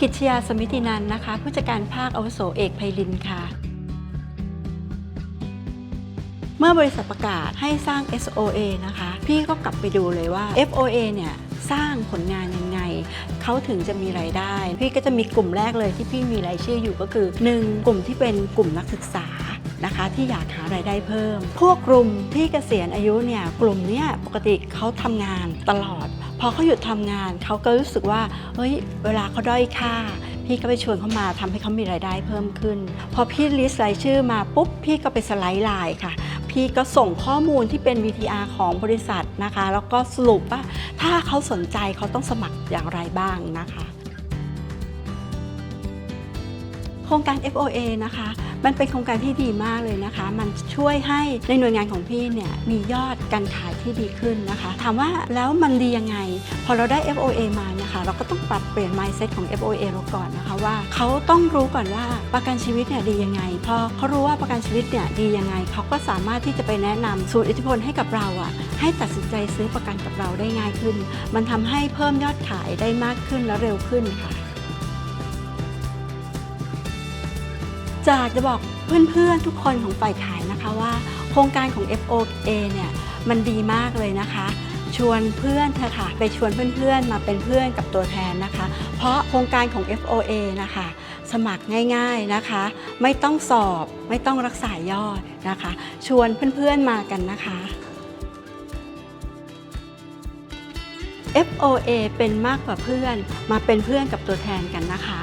กิจยาสมิตินันนะคะ ผู้จัดการภาคอาวุโสเอกไพลินค่ะ เมื่อบริษัทประกาศให้สร้าง SOA นะคะ พี่ก็กลับไปดูเลยว่า FOA เนี่ยสร้างผลงานยังไง เขาถึงจะมีรายได้ พี่ก็จะมีกลุ่มแรกเลยที่พี่มีรายชื่ออยู่ก็คือ 1. กลุ่มที่เป็นกลุ่มนักศึกษานะคะที่อยากหารายได้เพิ่ม พวกกลุ่มที่เกษียณอายุเนี่ยกลุ่มเนี้ยปกติเขาทำงานตลอด พอเขาหยุดทำงานเขาก็รู้สึกว่าเฮ้ยเวลาเขาด้อยค่า พี่ก็ไปชวนเขามาทำให้เขามีรายได้เพิ่มขึ้น พอพี่ลิสต์รายชื่อมาปุ๊บพี่ก็ไปสไลด์ไลน์ค่ะ พี่ก็ส่งข้อมูลที่เป็น VTR ของบริษัทนะคะ แล้วก็สรุปว่าถ้าเขาสนใจเขาต้องสมัครอย่างไรบ้างนะคะ โครงการ FOA นะคะ มันเป็นโครงการที่ดีมากเลยนะคะ มันช่วยให้ในหน่วยงานของพี่เนี่ยมียอดการขายที่ดีขึ้นนะคะ ถามว่าแล้วมันดียังไง พอเราได้ FOA มานะคะ เราก็ต้องปรับเปลี่ยน mindset ของ FOA เราก่อนนะคะว่าเขาต้องรู้ก่อนว่าประกันชีวิตเนี่ยดียังไง พอเขารู้ว่าประกันชีวิตเนี่ยดียังไง เขาก็สามารถที่จะไปแนะนำสูตรอิทธิพลให้กับเราอะให้ตัดสินใจซื้อประกันกับเราได้ง่ายขึ้น มันทำให้เพิ่มยอดขายได้มากขึ้นและเร็วขึ้นค่ะ จากจะบอกเพื่อนๆทุกคนของฝ่ายขายนะคะว่า โครงการของ FOA เนี่ยมันดีมากเลยนะคะ ชวนเพื่อนเถอค่ะ ไปชวนเพื่อนๆ มาเป็นเพื่อนกับตัวแทนนะคะ เพราะโครงการของ FOA นะคะ สมัครง่ายๆนะคะ ไม่ต้องสอบไม่ต้องรักษายอดนะคะ ชวนเพื่อนๆมากันนะคะ FOA เป็นมากกว่าเพื่อนมาเป็นเพื่อนกับตัวแทนกันนะคะ